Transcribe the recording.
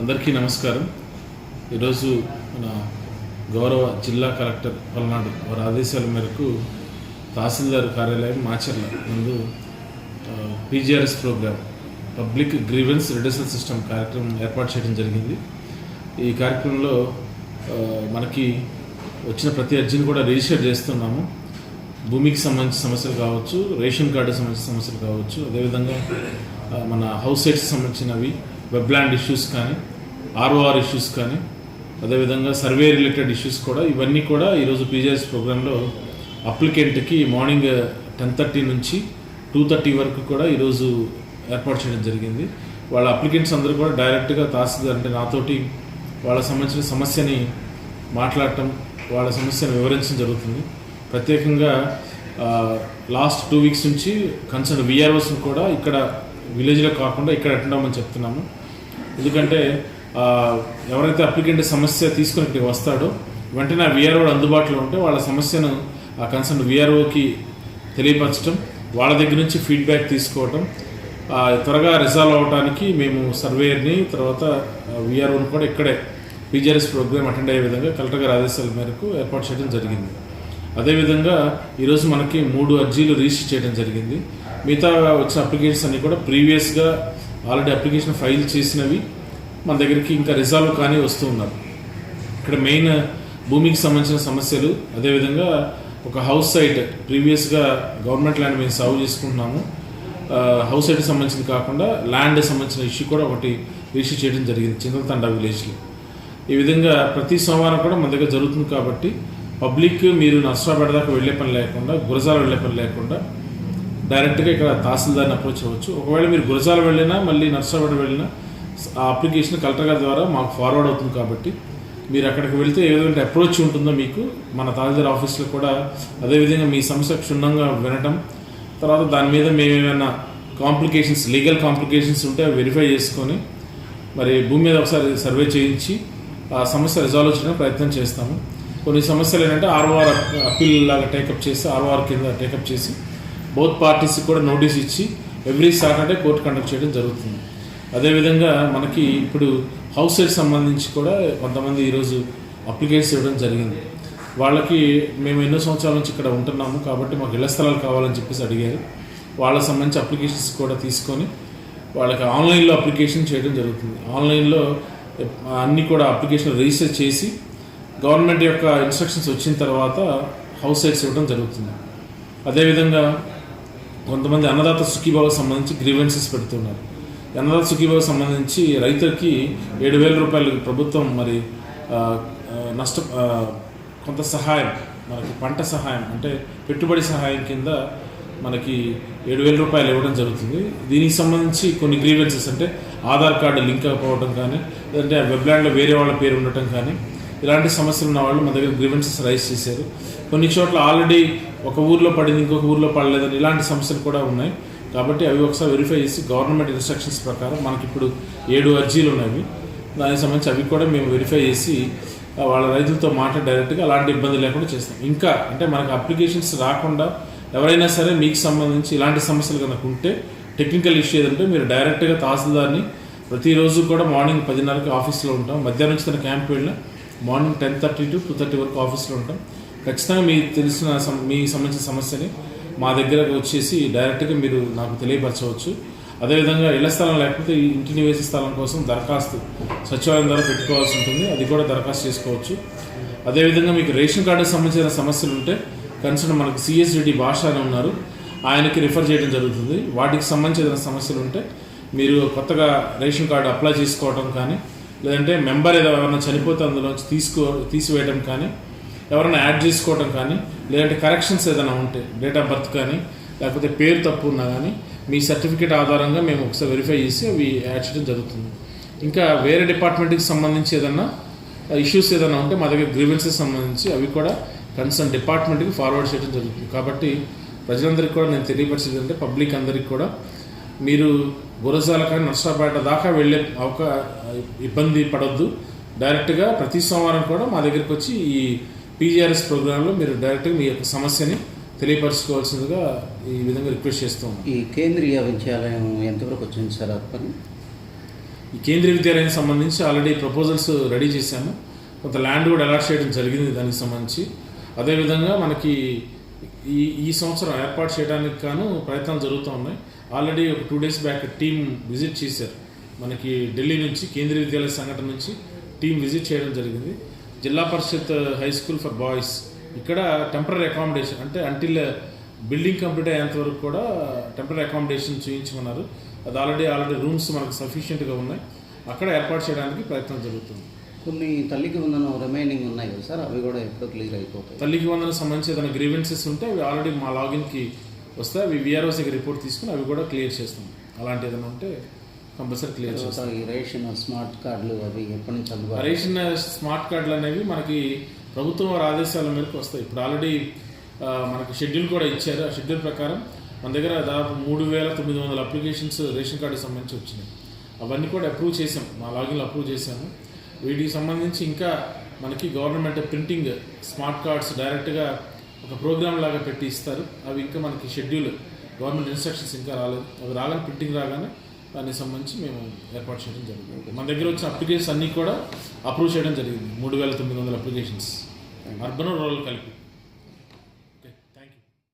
అందరికీ నమస్కారం. ఈరోజు మన గౌరవ జిల్లా కలెక్టర్ పల్నాడు వారి ఆదేశాల మేరకు తహసీల్దార్ కార్యాలయం మాచర్ల ముందు PGRS program public grievance redressal system కార్యక్రమం ఏర్పాటు చేయడం జరిగింది. ఈ కార్యక్రమంలో మనకి వచ్చిన ప్రతి అర్జీని కూడా రిజిస్టర్ చేస్తున్నాము. భూమికి సంబంధించిన సమస్యలు కావచ్చు రేషన్ కార్డు సంబంధించిన సమస్యలు కావచ్చు అదేవిధంగా మన హౌస్ సైట్స్ సంబంధించినవి వెబ్లాండ్ ఇష్యూస్ కానీ ఆర్ఓఆర్ ఇష్యూస్ కానీ అదేవిధంగా సర్వే రిలేటెడ్ ఇష్యూస్ కూడా ఇవన్నీ కూడా ఈరోజు పీజీఎస్ ప్రోగ్రాంలో అప్లికెంట్కి మార్నింగ్ టెన్ థర్టీ నుంచి టూ థర్టీ వరకు కూడా ఈరోజు ఏర్పాటు చేయడం జరిగింది. వాళ్ళ అప్లికెంట్స్ అందరూ కూడా డైరెక్ట్గా తహసీల్దార్ అంటే నాతోటి వాళ్ళ సంబంధించిన సమస్యని మాట్లాడటం వాళ్ళ సమస్యను వివరించడం జరుగుతుంది. ప్రత్యేకంగా లాస్ట్ టూ వీక్స్ నుంచి కన్సర్న్ విఆర్ఓస్ని కూడా ఇక్కడ విలేజ్లో కాకుండా ఇక్కడ అటెండ్ అవ్వమని చెప్తున్నాము. ఎందుకంటే ఎవరైతే అప్లికెంట్ సమస్య తీసుకుని ఇక్కడికి వస్తాడో వెంటనే ఆ విఆర్ఓ అందుబాటులో ఉంటే వాళ్ళ సమస్యను ఆ కన్సర్న్ విఆర్ఓకి తెలియపరచడం వాళ్ళ దగ్గర నుంచి ఫీడ్బ్యాక్ తీసుకోవటం త్వరగా రిజాల్వ్ అవడానికి మేము సర్వేయర్ని తర్వాత విఆర్ఓని కూడా ఇక్కడే పీజీఆర్ఎస్ ప్రోగ్రామ్ అటెండ్ అయ్యే విధంగా కలెక్టర్ గారి ఆదేశాల మేరకు ఏర్పాటు చేయడం జరిగింది. అదేవిధంగా ఈరోజు మనకి మూడు అర్జీలు రిజిస్టర్ చేయడం జరిగింది. మిగతా వచ్చిన అప్లికేషన్స్ అన్నీ కూడా ప్రీవియస్గా ఆల్రెడీ అప్లికేషన్ ఫైల్ చేసినవి మన దగ్గరికి ఇంకా రిజాల్వ్ కానీ వస్తూ ఉన్నారు. ఇక్కడ మెయిన్ భూమికి సంబంధించిన సమస్యలు అదేవిధంగా ఒక హౌస్ సైట్ ప్రీవియస్గా గవర్నమెంట్ ల్యాండ్ మేము సాగు చేసుకుంటున్నాము. హౌస్ సైట్కి సంబంధించింది కాకుండా ల్యాండ్ సంబంధించిన ఇష్యూ కూడా ఒకటి రిజిస్టర్ చేయడం జరిగింది చింతలతండ విలేజ్లో. ఈ విధంగా ప్రతి సోమవారం కూడా మన దగ్గర జరుగుతుంది కాబట్టి పబ్లిక్ మీరు నర్సరాపేట వెళ్ళే పని లేకుండా గురజాల వెళ్ళే పని లేకుండా డైరెక్ట్గా ఇక్కడ తహసీల్దార్ని అప్రోచ్ అవ్వచ్చు. ఒకవేళ మీరు గురజాల వెళ్ళినా మళ్ళీ నర్సరాపేట వెళ్ళినా ఆ అప్లికేషన్ కలెక్టర్ గారి ద్వారా మాకు ఫార్వర్డ్ అవుతుంది కాబట్టి మీరు అక్కడికి వెళ్తే ఏ విధంగా అప్రోచ్ ఉంటుందో మీకు మన తహసీల్దార్ ఆఫీస్లో కూడా అదేవిధంగా మీ సమస్య క్షుణ్ణంగా వినటం తర్వాత దాని మీద మేము ఏమైనా కాంప్లికేషన్స్ లీగల్ కాంప్లికేషన్స్ ఉంటే అవి వెరిఫై చేసుకొని మరి భూమి మీద ఒకసారి సర్వే చేయించి ఆ సమస్య రిజాల్వ్ చేయడానికి ప్రయత్నం చేస్తాము. కొన్ని సమస్యలు ఏంటంటే ఆర్ఓఆర్ అప్పీల్ లాగా టేకప్ చేసి ఆర్ఓఆర్ కింద టేకప్ చేసి బోత్ పార్టీస్కి కూడా నోటీస్ ఇచ్చి ఎవ్రీ సాటర్డే కోర్టు కండక్ట్ చేయడం జరుగుతుంది. అదేవిధంగా మనకి ఇప్పుడు హౌస్ సైట్ సంబంధించి కూడా కొంతమంది ఈరోజు అప్లికేషన్స్ ఇవ్వడం జరిగింది. వాళ్ళకి మేము ఎన్నో సంవత్సరాల నుంచి ఇక్కడ ఉంటున్నాము కాబట్టి మాకు ఇళ్ళ స్థలాలు కావాలని చెప్పేసి అడిగారు. వాళ్ళకి సంబంధించి అప్లికేషన్స్ కూడా తీసుకొని వాళ్ళకి ఆన్లైన్లో అప్లికేషన్ చేయడం జరుగుతుంది. ఆన్లైన్లో అన్నీ కూడా అప్లికేషన్ రిజిస్టర్ చేసి గవర్నమెంట్ యొక్క ఇన్స్ట్రక్షన్స్ వచ్చిన తర్వాత హౌస్ సైట్స్ ఇవ్వడం జరుగుతుంది. అదేవిధంగా కొంతమంది అన్నదాత సుఖీభావకు సంబంధించి గ్రీవెన్సెస్ పెడుతున్నారు. అన్నదాత సుఖీభావకు సంబంధించి రైతులకి ఏడు వేల రూపాయలు ప్రభుత్వం మరి నష్ట కొంత సహాయం మనకి పంట సహాయం అంటే పెట్టుబడి సహాయం కింద మనకి ఏడు వేల రూపాయలు ఇవ్వడం జరుగుతుంది. దీనికి సంబంధించి కొన్ని గ్రీవెన్సెస్ అంటే ఆధార్ కార్డు లింక్ అవ్వడం కానీ లేదంటే ఆ వెబ్లాండ్లో వేరే వాళ్ళ పేరు ఉండటం కానీ ఇలాంటి సమస్యలు ఉన్న వాళ్ళు మా దగ్గర గ్రీవెన్సెస్ రైజ్ చేశారు. కొన్ని చోట్ల ఆల్రెడీ ఒక ఊర్లో పడింది ఇంకొక ఊర్లో పడలేదని ఇలాంటి సమస్యలు కూడా ఉన్నాయి. కాబట్టి అవి ఒకసారి వెరిఫై చేసి గవర్నమెంట్ ఇన్స్ట్రక్షన్స్ ప్రకారం మనకి ఇప్పుడు ఏడు అర్జీలు ఉన్నాయి దానికి సంబంధించి అవి కూడా మేము వెరిఫై చేసి వాళ్ళ రైతులతో మాట్లాడి డైరెక్ట్గా అలాంటి ఇబ్బంది లేకుండా చేస్తాం. ఇంకా అంటే మనకు అప్లికేషన్స్ రాకుండా ఎవరైనా సరే మీకు సంబంధించి ఇలాంటి సమస్యలు కనుక ఉంటే టెక్నికల్ ఇష్యూ ఏదంటే మీరు డైరెక్ట్గా తహసీల్దార్ని ప్రతిరోజు కూడా మార్నింగ్ పదిన్నరకి ఆఫీస్లో ఉంటాం. మధ్యాహ్నం నుంచి తన క్యాంప్ వెళ్ళిన morning ten thirty to two thirty వరకు ఆఫీస్లో ఉంటాం. ఖచ్చితంగా మీకు తెలిసిన సమ- మీ సంబంధించిన సమస్యని మా దగ్గరకు వచ్చేసి డైరెక్ట్గా మీరు నాకు తెలియపరచవచ్చు. అదేవిధంగా ఇళ్ళ స్థలం లేకపోతే ఈ ఇంటి నివేశ స్థలం కోసం దరఖాస్తు సచివాలయం ద్వారా పెట్టుకోవాల్సి ఉంటుంది. అది కూడా దరఖాస్తు చేసుకోవచ్చు. అదేవిధంగా మీకు రేషన్ కార్డుకి సంబంధించిన సమస్యలు ఉంటే కన్సర్న్ మనకు సిఎస్డిడి భాష అని ఉన్నారు. ఆయనకి రిఫర్ చేయడం జరుగుతుంది. వాటికి సంబంధించిన సమస్యలు ఉంటే మీరు కొత్తగా రేషన్ కార్డు అప్లై చేసుకోవడం కానీ లేదంటే మెంబర్ ఏదో ఎవరైనా చనిపోతే అందులోంచి తీసుకో తీసివేయడం కానీ ఎవరైనా యాడ్ చేసుకోవడం కానీ లేదంటే కరెక్షన్స్ ఏదైనా ఉంటే డేట్ ఆఫ్ బర్త్ కానీ లేకపోతే పేరు తప్పు ఉన్నా కానీ మీ సర్టిఫికేట్ ఆధారంగా మేము ఒకసారి వెరిఫై చేసి అవి యాడ్ చేయడం జరుగుతుంది. ఇంకా వేరే డిపార్ట్మెంట్కి సంబంధించి ఏదన్నా ఇష్యూస్ ఏదైనా ఉంటే మా దగ్గర గ్రీవెన్సెస్ సంబంధించి అవి కూడా కన్సర్న్ డిపార్ట్మెంట్కి ఫార్వర్డ్ చేయడం జరుగుతుంది. కాబట్టి ప్రజలందరికీ కూడా నేను తెలియపరిచేది అంటే పబ్లిక్ అందరికీ కూడా మీరు గురజాల కానీ నర్సాపేట దాకా వెళ్ళే అవకా ఇబ్బంది పడొద్దు. డైరెక్ట్గా ప్రతి సోమవారం కూడా మా దగ్గరికి వచ్చి ఈ పీజీఆర్ఎస్ ప్రోగ్రాంలో మీరు డైరెక్ట్గా మీ యొక్క సమస్యని తెలియపరచుకోవాల్సిందిగా ఈ విధంగా రిక్వెస్ట్ చేస్తూ ఈ కేంద్రీయ విద్యాలయం ఎంతవరకు వచ్చింది సార్ ఆ పని ఈ కేంద్రీయ విద్యాలయానికి సంబంధించి ఆల్రెడీ ప్రపోజల్స్ రెడీ చేశాము. కొంత ల్యాండ్ కూడా అలాట్ చేయడం జరిగింది దానికి సంబంధించి. అదేవిధంగా మనకి ఈ ఈ సంవత్సరం ఏర్పాటు చేయడానికి గాను ప్రయత్నాలు జరుగుతూ ఉన్నాయి. ఆల్రెడీ ఒక two days back team visit చేశారు. మనకి ఢిల్లీ నుంచి కేంద్రీయ విద్యాలయ సంఘటన నుంచి టీం విజిట్ చేయడం జరిగింది. Zilla Parishad high school for boys ఇక్కడ టెంపరీ అకామిడేషన్ అంటే అంటిల్ బిల్డింగ్ కంప్లీట్ అయ్యేంత వరకు కూడా టెంపరీ అకామిడేషన్ చేయించమన్నారు. అది ఆల్రెడీ ఆల్రెడీ రూమ్స్ మనకు సఫిషియెంట్గా ఉన్నాయి. అక్కడ ఏర్పాటు చేయడానికి ప్రయత్నం జరుగుతుంది. కొన్ని తల్లికి వందనం రిమైనింగ్ ఉన్నాయి సార్ అవి కూడా ఎప్పుడు క్లియర్ అయిపోతాయి. తల్లికి వందన సంబంధించి ఏదైనా గ్రీవెన్సెస్ ఉంటే అవి ఆల్రెడీ మా లాగిన్కి వస్తే అవి విఆర్ఓస్ దగ్గర రిపోర్ట్ తీసుకుని అవి కూడా క్లియర్ చేస్తాం. అలాంటి ఏదైనా ఉంటే కంపల్సరీ క్లియర్ చేస్తాం. ఈ రేషన్ స్మార్ట్ కార్డులు అవి ఎప్పటి నుంచి అందుబాటు రేషన్ స్మార్ట్ కార్డులు అనేవి మనకి ప్రభుత్వం వారి ఆదేశాల మేరకు వస్తాయి. ఇప్పుడు ఆల్రెడీ మనకి షెడ్యూల్ కూడా ఇచ్చారు. ఆ షెడ్యూల్ ప్రకారం మన దగ్గర దాదాపు మూడు వేల తొమ్మిది వందల అప్లికేషన్స్ రేషన్ కార్డుకి సంబంధించి వచ్చినాయి. అవన్నీ కూడా అప్రూవ్ చేసాం మా లాగిన్లో అప్రూవ్ చేశాము. వీటికి సంబంధించి ఇంకా మనకి గవర్నమెంట్ ప్రింటింగ్ స్మార్ట్ కార్డ్స్ డైరెక్ట్గా ఒక ప్రోగ్రామ్ లాగా పెట్టి ఇస్తారు. అవి ఇంకా మనకి షెడ్యూల్ గవర్నమెంట్ ఇన్స్ట్రక్షన్స్ ఇంకా రాలేదు. అవి రాగానే ప్రింటింగ్ రాగానే దానికి సంబంధించి మేము ఏర్పాటు చేయడం జరిగింది. మన దగ్గర వచ్చిన అప్లికేషన్స్ అన్నీ కూడా అప్రూవ్ చేయడం జరిగింది. మూడు వేల తొమ్మిది వందల అప్లికేషన్స్ అర్బన్ రూరల్ కలిపి.